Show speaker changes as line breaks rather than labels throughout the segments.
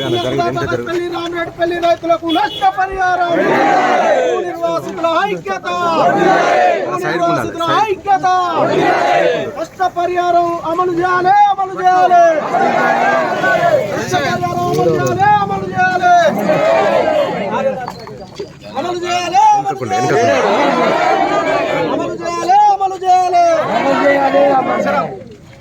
రామరెడ్డిపల్లి రైతులకు నష్ట పరిహారం నిర్వాసితుల ఐక్యత. నిర్వాసితుల ఐక్యత. నష్ట పరిహారం అమలు చేయాలి అమలు చేయాలి. నష్ట పరిహారం అమలు చేయాలి అమలు చేయాలి. అమలు చేయాలి అమలు చేయాలి అమలు చేయాలి అమలు చేయాలి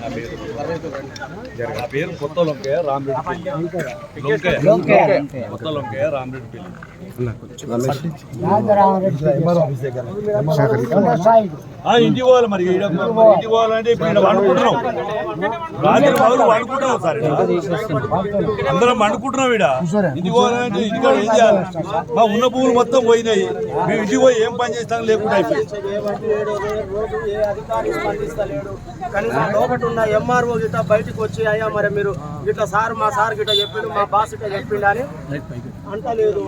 నా పేరు కొత్త లొంకయ్య కొత్త ఇంటికి పోవాలి మరి ఇంటికి పోవాలంటే ఇప్పుడు వండుకుంటున్నాం. రాత్రి వండుకుంటున్నాం సార్. అందరం వండుకుంటున్నాం ఈడ. ఇంటికి పోవాలంటే ఇంటికాడ ఏం చేయాలి? మా ఉన్న పువ్వులు మొత్తం పోయినాయి. మేము ఇంటికి పోయి ఏం పని చేస్తాం లేకుండా అయిపోయింది.
ఉన్న ఎంఆర్ఓ గిట్ట బయటకు వచ్చి అయ్యా మరి మీరు గిట్ల సార్ మా సార్ గిట్ట చెప్పిండు మా బాస్ గిట్ట చెప్పిండు అని అంటలేదు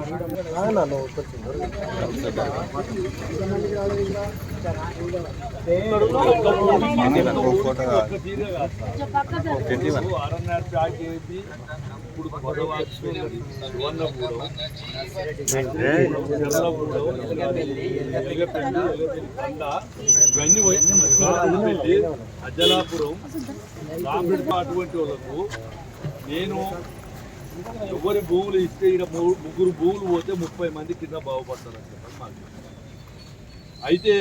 ఇప్పుడు గొడవాక్ష ఇవన్నీ అజ్జలాపురం అటువంటి వాళ్ళకు నేను ఎవరి భూములు ఇస్తే ఇక్కడ ముగ్గురు భూములు పోతే ముప్పై మంది కింద బాగుపడతారని చెప్పని మాకు అయితే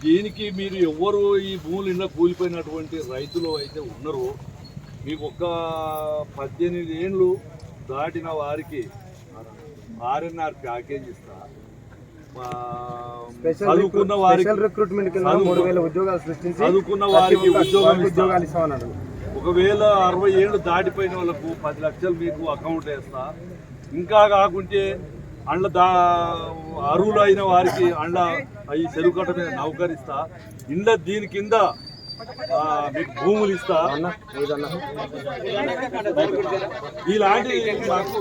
దీనికి మీరు ఎవరు ఈ భూములు ఇలా కూలిపోయినటువంటి రైతులు అయితే ఉన్నారో మీకు ఒక పద్దెనిమిది ఏళ్ళు దాటిన వారికి ఆర్ఎన్ఆర్ ప్యాకేజ్ ఇస్తా. చదువుకున్న వారికి
రిక్రూట్మెంట్ ఉద్యోగాలు సృష్టించి
చదువుకున్న వారికి ఉద్యోగం ఇస్తా.
ఉద్యోగాలు ఇస్తామన్నాడు
ఒకవేళ అరవై ఏళ్ళు దాటిపోయిన వాళ్ళకు పది లక్షలు మీకు అకౌంట్ వేస్తా ఇంకా కాకుంటే అండ్ల దా అరువులు అయిన వారికి అండ్ల ఈ చెరువు కట్ట మీద నౌకరిస్తా. ఇండ్ల దీని కింద మీకు భూములు ఇస్తా. ఇలాంటి మాకు?